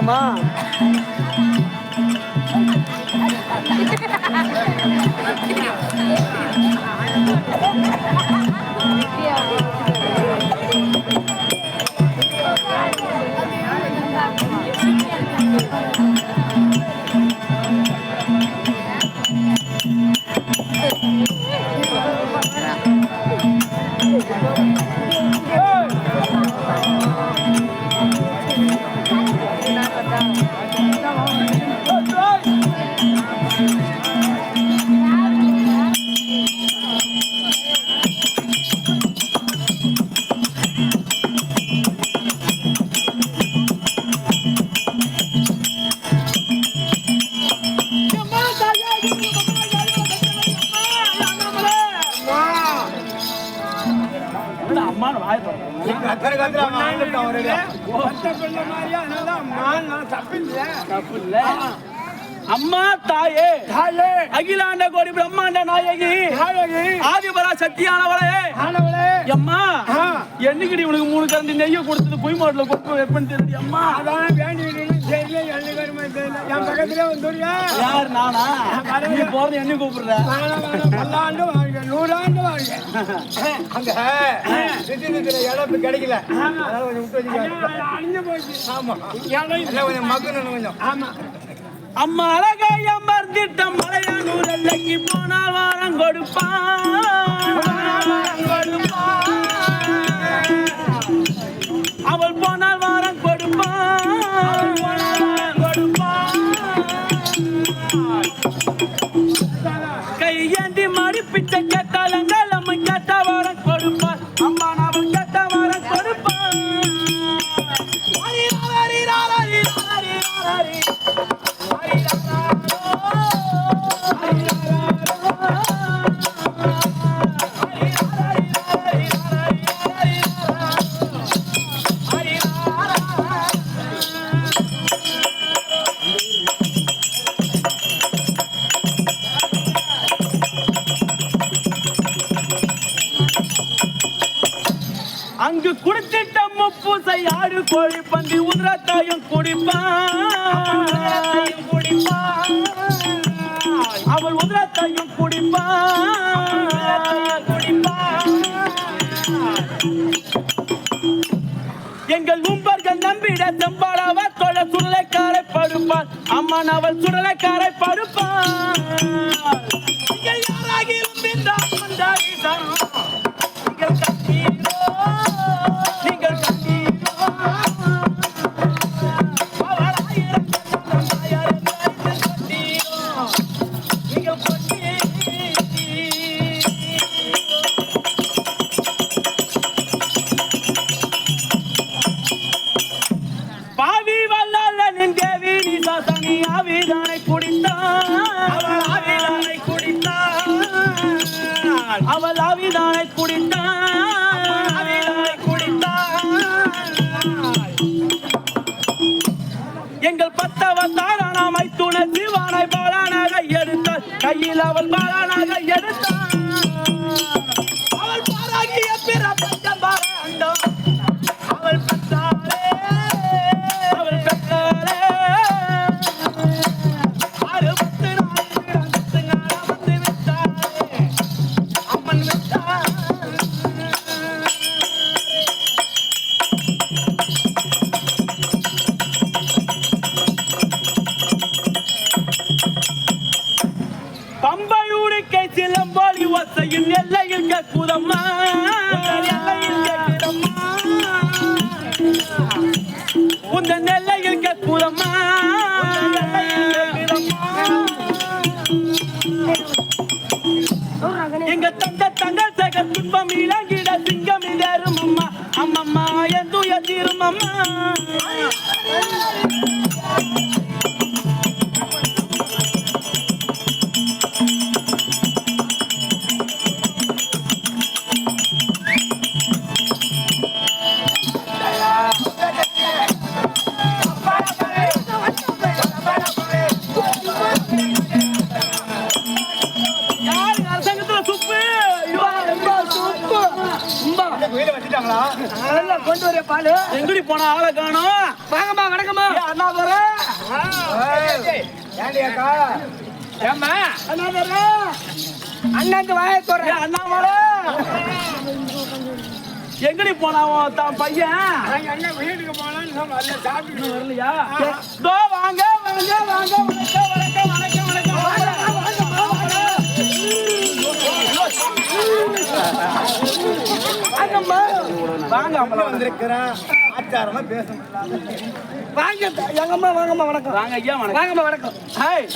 Mama. தப்பு இல்ல. அம்மா தாயே. அகிலாண்ட கோடி பிரம்மாண்ட நாயகி. ஆதிபரா சக்தியானவளே. அம்மா என்னைக்குடி உனக்கு மூணு கரண்டி நெய்ய கொடுத்தது பொய் மாட்டுல கொப்பு எப்பன்னு தெரியல அம்மா யார் நானா? நீ போறது என்ன கூப்பிடுற? நூறாண்டு வாழ்க. அங்க நிதி நிதியில இழப்பு கிடைக்கல. அதனால கொஞ்சம் விட்டு வச்சுக்க. அழிஞ்சு போச்சு. ஆமா. எல்லாம் கொஞ்சம் மக்கள் கொஞ்சம். ஆமா. அம்மா அழகை அமர்ந்திட்டம் மலையானூர் எல்லைக்கு போனால் வாரம் கொடுப்பான். படுப்பாள் அவள் சுடலை படுப்பாள். நீங்கள் யாராகிலும் அவள் துய கொண்டு வர பாலு. எங்கடி போன ஆளை காணோம்? வாங்கம்மா வணக்கம்மா. அண்ணா வர ஏண்டி அக்கா? ஏம்மா? அண்ணா வர அண்ணாந்து வாய தோற அண்ணா வர எங்கடி போனாவன் தான் பையன்? அண்ணன் வீட்டுக்கு போனான்னு சாப்பிட்டு வரலையா? தோ வாங்க வாங்க வாங்க வணக்கம். வாங்க வந்து வந்திருக்கிறேன்? ஆச்சாரமா பேச முடியல. வாங்க எங்கம்மா வாங்கம்மா வணக்கம். வாங்க ஐயா வணக்கம். வாங்கம்மா வணக்கம். ஹாய்.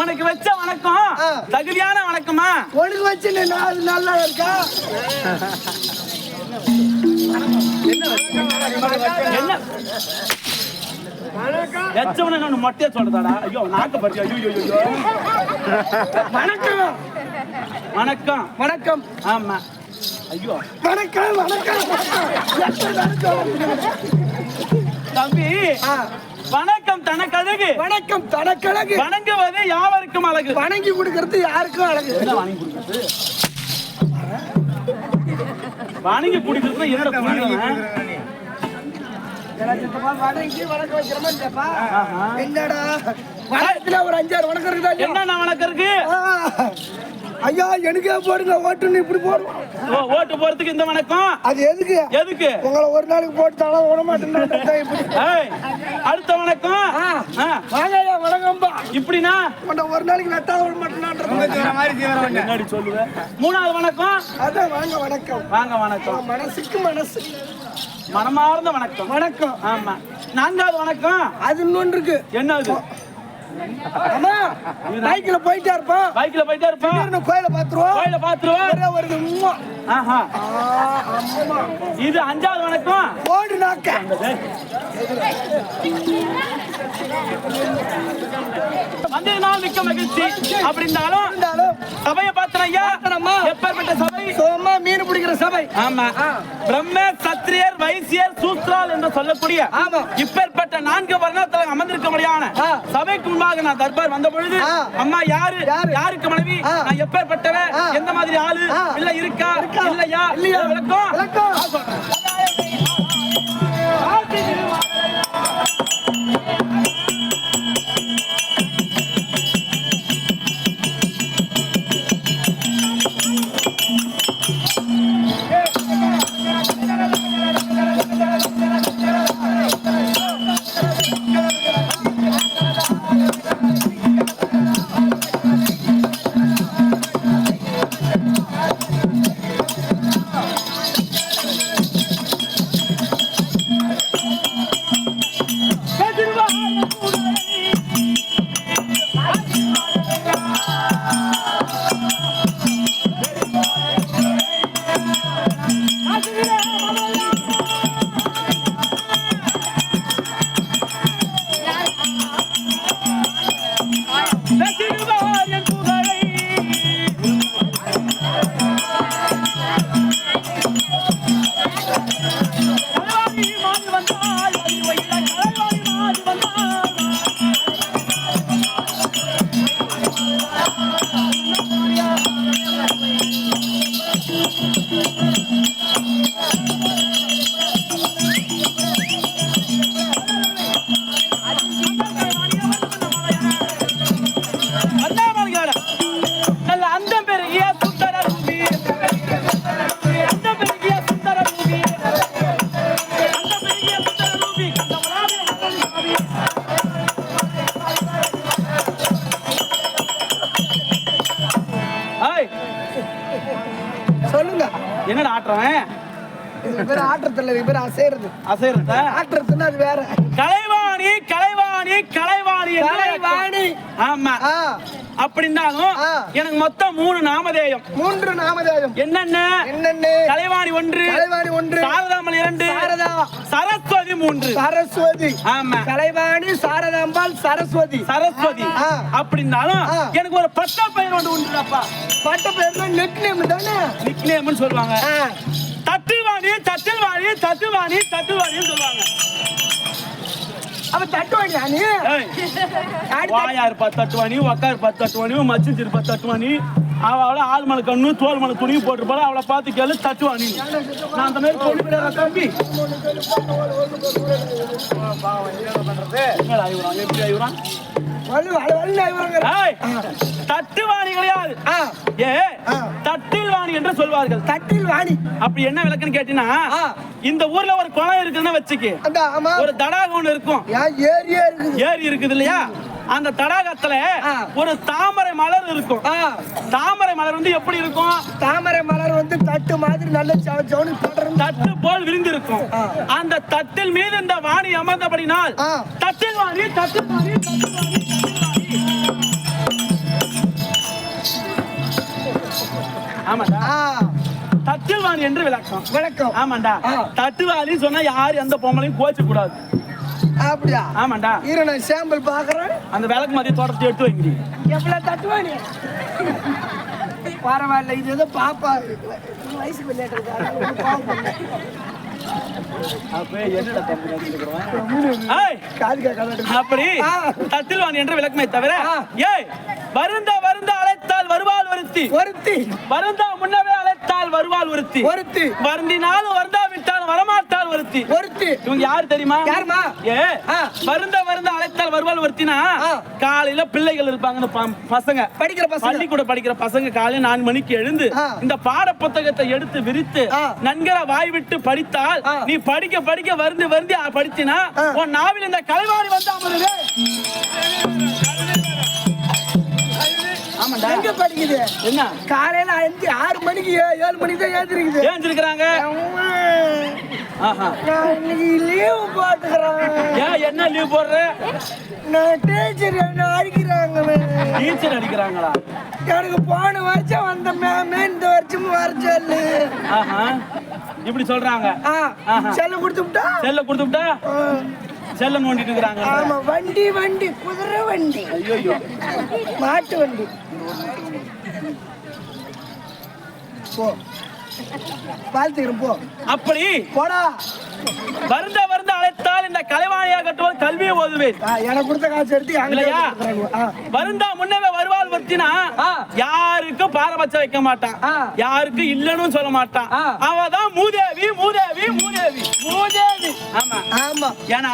உனக்கு வச்ச வணக்கம். தகுதியான வணக்கமா? உனக்கு வச்சு நாலு நல்லா இருக்கா? என்ன எச்சவன நான் மொட்டையா சொல்றதாடா. ஐயோ நாக்க பறிச்சு ஐயோ ஐயோ. வணக்கம். வணக்கம். வணக்கம். ஆமா. ஐயோ. வணக்கம் வணக்கம். தம்பி வணக்கம் தனக்கழகு. வணக்கம் தனக்கழகு. வணங்குவது யாவருக்கும் அழகு. வணங்கி கொடுக்கறது யாருக்கும் அழகு. என்ன வணங்கி கொடுக்குறது? வணங்கி குடிக்கிறது என்னோட. என்னடா? வணக்கத்துல ஒரு அஞ்சாறு வணக்கம் இருக்குதா இல்லையா? என்ன வணக்கம் இருக்கு ஐயா எனக்கே போடுங்க ஓட்டுன்னு இப்படி போடுவோம். ஓ, ஓட்டு போறதுக்கு இந்த வணக்கம். அது எதுக்கு? எதுக்கு? உங்களை ஒரு நாளைக்கு போட்டு தலை விட மாட்டேன் இப்படி. அடுத்த வணக்கம். ஆ. ஆ, வாங்க ஐயா வணக்கம்பா. இப்படின்னா? உன்னை ஒரு நாளைக்கு வெட்டாத விட என்னடி சொல்லுவேன் மூணாவது வணக்கம். அதான் வாங்க வணக்கம். வாங்க வணக்கம். மனசுக்கு மனசு. மனமார்ந்த வணக்கம். வணக்கம். ஆமா. நான்காவது வணக்கம். அது இன்னொன்று இருக்கு. என்னது? பைக்ல போயிட்டே இருப்போம். பைக்ல போயிட்டே இருப்போம். கோயில பாத்துருவோம் கோயில பாத்துருவோம் வருது. ஆஹா. இது அஞ்சாவது வணக்கம். ஓடு நாக்க. வந்ததுனால மிக்க மகிழ்ச்சி. அப்படி இருந்தாலும் சபையை பார்த்தன ஐயா பார்த்தனம்மா. எப்பேற்பட்ட சபை? மீன் பிடிக்கிற சபை ஆமா. பிரம்ம சத்திரியர் வைசியர் சூத்ரால் என்று சொல்லக்கூடிய ஆமா. இப்பேற்பட்ட நான்கு வர்ணத்தில் அமர்ந்திருக்க முடியான. சபைக்கு முன்பாக நான் தர்பார் வந்த பொழுது. அம்மா யாரு யாரு? யாருக்கு மனைவி. நான் எப்பேற்பட்டவன். எந்த மாதிரி ஆளு. இல்ல இருக்கா இருக்கா? இல்லையா இல்லையா? விளக்கம் இது பேர் அசைறது அசைறத ஆட்டுறதுன்னா அது வேற. கலைவாணி கலைவாணி கலைவாணி கலைவாணி. ஆமா. அப்படின்னாலும். எனக்கு மொத்தம் மூணு நாமதேயம். மூன்று நாமதேயம். என்னென்ன? என்னென்ன? கலைவாணி ஒன்று கலைவாணி ஒன்று. சாரதாமல் இரண்டு சாரதா. சரஸ்வதி மூன்று. சரஸ்வதி. ஆமா. கலைவாணி சாரதாம்பாள் சரஸ்வதி. சரஸ்வதி. அப்படின்னாலும். எனக்கு ஒரு பட்ட பெயர் ஒன்று உண்டுப்பா பட்ட நெட் நேம் தானே? நிக்னேம்னு சொல்லுவாங்க. தட்டுவாணி தட்டுவாணி தட்டுவாணி தட்டுவாணின்னு சொல்லுவாங்க. அப்ப தட்டுவாங்க நீ? ஏய், வாயா இருப்பா தட்டுவாணி உக்கா இருப்பா தட்டுவாணி மச்சின் இருப்பா தட்டுவாணி அவளை ஆள் மலை கண்ணு தோல் மலை துணியும் போட்டுருப்பாள்? அவளை பார்த்து கேளு தட்டுவா நீ நான் அந்த மாதிரி கிடையாது தம்பி. இவரான், எப்படி இவரான்? வள்ளு வள்ளு வள்ளு இவங்க ஏய், தட்டுவாணி கிடையாது ஆ. ஏ தட்டில் வாணி என்று சொல்வார்கள். தட்டில் வாணி அப்படி என்ன விளக்குன்னு கேட்டீங்கன்னா. இந்த ஊர்ல ஒரு குளம் இருக்குதுன்னு வச்சுக்கு. ஒரு தடாகம் ஒண்ணு இருக்கும். ஏரி இருக்குது இல்லையா? அந்த தடாகத்துல. ஒரு தாமரை மலர் இருக்கும் தாமரை மலர் வந்து எப்படி இருக்கும் தாமரை மலர் வந்து தட்டு மாதிரி நல்ல தட்டு போல் விரிந்து இருக்கும் ஆ. அந்த தட்டில் மீது இந்த வாணி அமர்ந்தபடினால். தட்டில் வாணி தட்டில் வாணி வாணி, தட்டில் வாணி. என்று விளக்கம் விளக்கம் ஆமாண்டா ஆ. தட்டுவாளின்னு சொன்னா யாரும் எந்த பொம்பளையும் கோச்சு கூடாது அப்படியா? ஆமாண்டா. இரு நான் சாம்பிள் பாக்குறேன் அந்த விளக்கு மதிய தோட்டத்தை எடுத்து வைக்கிறீ எவ்வளவு தட்டுவாணி பரவாயில்ல இது ஏதோ பாப்பா கேட்காத அப்படி வாணி என்று விளக்கமே தவிர. ஏய் வருந்த வருந்த அழைத்தால் வருவாள் ஒருத்தி ஒருத்தி வருந்தா முன்னவே அழைத்தால் வருவாள் ஒருத்தி ஒருத்தி வருந்தினாலும் வருந்தா விட்டால் வரமாட்டாள் ஒருத்தி ஒருத்தி இவங்க யாரு தெரியுமா யாரும்மா? ஏ. வருந்த வருந்த அழைத்தால் வருவாள் ஒருத்தினா. காலையில பிள்ளைகள் இருப்பாங்க பசங்க படிக்கிற பசங்க பள்ளிக்கூட படிக்கிற பசங்க காலையில நாலு மணிக்கு எழுந்து. இந்த பாட புத்தகத்தை எடுத்து விரித்து. நன்கர வாய் விட்டு படித்தால். நீ படிக்க படிக்க வருந்து வருந்து படிச்சினா ஆ. உன் நாவில் இந்த கலைவாணி வந்து அமருது படிக்குது என்ன? காலையில அஞ்சு ஆறு மணிக்கு ஏழு மணிக்கு தான் ஏந்திருக்குது. நான் இன்னைக்கு லீவு போட்டுக்கிறேன். ஏன் என்ன லீவ் போடுற? நான் டீச்சர் என்ன அடிக்கிறாங்க டீச்சர் அடிக்கிறாங்களா? எனக்கு போன வருஷம் வந்த மேமே இந்த வருஷமும் வர சொல்லு. ஆஹா. இப்படி சொல்றாங்க. செல்ல கொடுத்துட்டா செல்ல கொடுத்துட்டா செல்ல நோண்டிட்டு இருக்கிறாங்க. ஆமா வண்டி வண்டி குதிரை வண்டி. ஐயோ மாட்டு வண்டி. போ. அப்படி போடா. வருந்த வருந்த அழைத்தால் இந்த கலைவாணியா கட்டுவோம் கல்வியை ஓதுவேன். எனக்கு கொடுத்த காசு எடுத்து இல்லையா? வருந்தா முன்னவே வருவாள் வர்த்தினா ஆ. யாருக்கும் பாரபட்சம் வைக்க மாட்டான். யாருக்கும் இல்லன்னு சொல்ல மாட்டான். அவதான் மூதேவி மூதேவி மூதேவி மூதேவி. ஆமா. ஆமா. ஏன்னா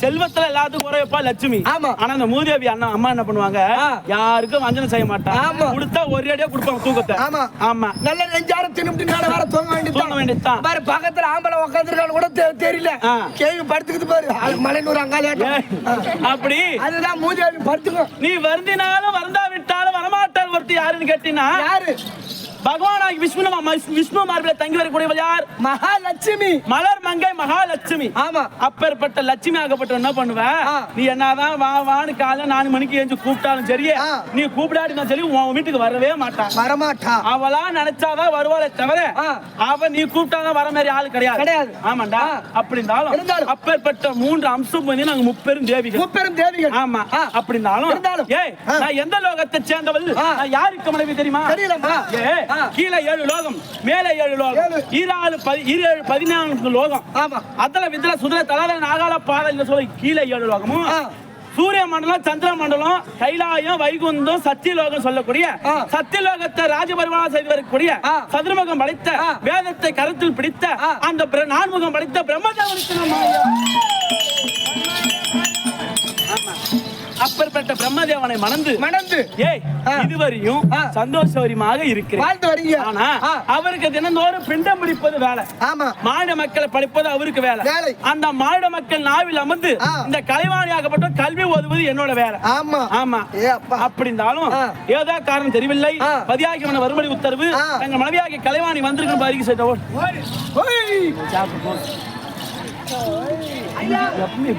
செல்வத்துல எல்லாத்துக்கும் குறையப்பா லட்சுமி. ஆமா. ஆனா இந்த மூதேவி அண்ணா அம்மா என்ன பண்ணுவாங்க. யாருக்கும் வஞ்சனை செய்ய மாட்டான் ஆமா. கொடுத்தா ஒரு அடியா கொடுப்பாங்க தூக்கத்தை. ஆமா. ஆமா. நல்ல நெஞ்சார தின்னுட்டு நாளை வர தூங்க தூங்க வேண்டியதுதான். வேண்டியதுதான் பாரு பக்கத்துல ஆம்பளை உட்காந்துருக்கான்னு கூட தெரியல. கேள்வி படுத்துக்கிட்டு பாரு. மலைநூறு அங்காளியாட்டம். அப்படி. அதுதான் மூதேவி படுத்துக்கும். நீ வருந்தினாலும் வருந்தா விட்டாலும் வரமாட்டால் ஒருத்தி யாருன்னு கேட்டீங்கன்னா யாரு? பகவானாகி விஷ்ணு விஷ்ணு மார்பில தங்கி வரக்கூடியவள் யார் மகாலட்சுமி மலர் மங்கை மகாலட்சுமி ஆமா அப்பேற்பட்ட லட்சுமி ஆகப்பட்ட என்ன பண்ணுவ. நீ என்னதான் வா வான்னு காலைல நாலு மணிக்கு எழுந்து கூப்பிட்டாலும் சரி. நீ கூப்பிடாட்டினா சரி உன் வீட்டுக்கு வரவே மாட்டான் வரமாட்டா அவளா நினைச்சாதான் வருவாளே தவிர. அவ நீ கூப்பிட்டாதான் வர மாதிரி ஆளு கிடையாது கிடையாது. ஆமாண்டா. அப்படி இருந்தாலும். அப்பேற்பட்ட மூன்று அம்சம் பண்ணி நாங்க முப்பெரும் தேவிகள் முப்பெரும் தேவிகள் ஆமா. அப்படி இருந்தாலும். ஏய். நான் எந்த லோகத்தை சேர்ந்தவள். நான் யாருக்கு மனைவி தெரியுமா தெரியலம்மா. ஏ. கீழே ஏழு லோகம் மேலே ஏழு லோகம். ஈராலு ஈரேழு பதினான்கு லோகம் அதல விதல சுதல தலால நாகால பாதல சொல்லி கீழே ஏழு லோகமும். சூரிய மண்டலம் சந்திர மண்டலம் கைலாயம் வைகுந்தம் சத்தியலோகம் சொல்லக்கூடிய. சத்தியலோகத்தை ராஜபரிவாரம் செய்து வரக்கூடிய. சதுர்முகம் படைத்த. வேதத்தை கருத்தில் பிடித்த. அந்த நான்முகம் படைத்த பிரம்மதேவனுக்கு. அப்பேற்பட்ட பிரம்மதேவனை மணந்து மணந்து ஏய். இதுவரையும். சந்தோஷவரியமாக இருக்கிறேன் வாழ்ந்து வரீங்க ஆனா. அவருக்கு தினந்தோறும் பிண்டம் பிடிப்பது வேலை ஆமா மாநில மக்களை படிப்பது அவருக்கு வேலை. அந்த மாநில மக்கள் நாவில் அமர்ந்து. இந்த கலைவாணியாகப்பட்ட கல்வி ஓதுவது என்னோட வேலை ஆமா ஆமா அப்படி இருந்தாலும். ஏதோ காரணம் தெரியவில்லை. பதியாகி வரும்படி உத்தரவு. தங்கள் மனைவியாகிய கலைவாணி வந்திருக்கணும் அறிக்கை செய்தோம் ஓய் சாப்பிட்டு போ. எப்பவுமே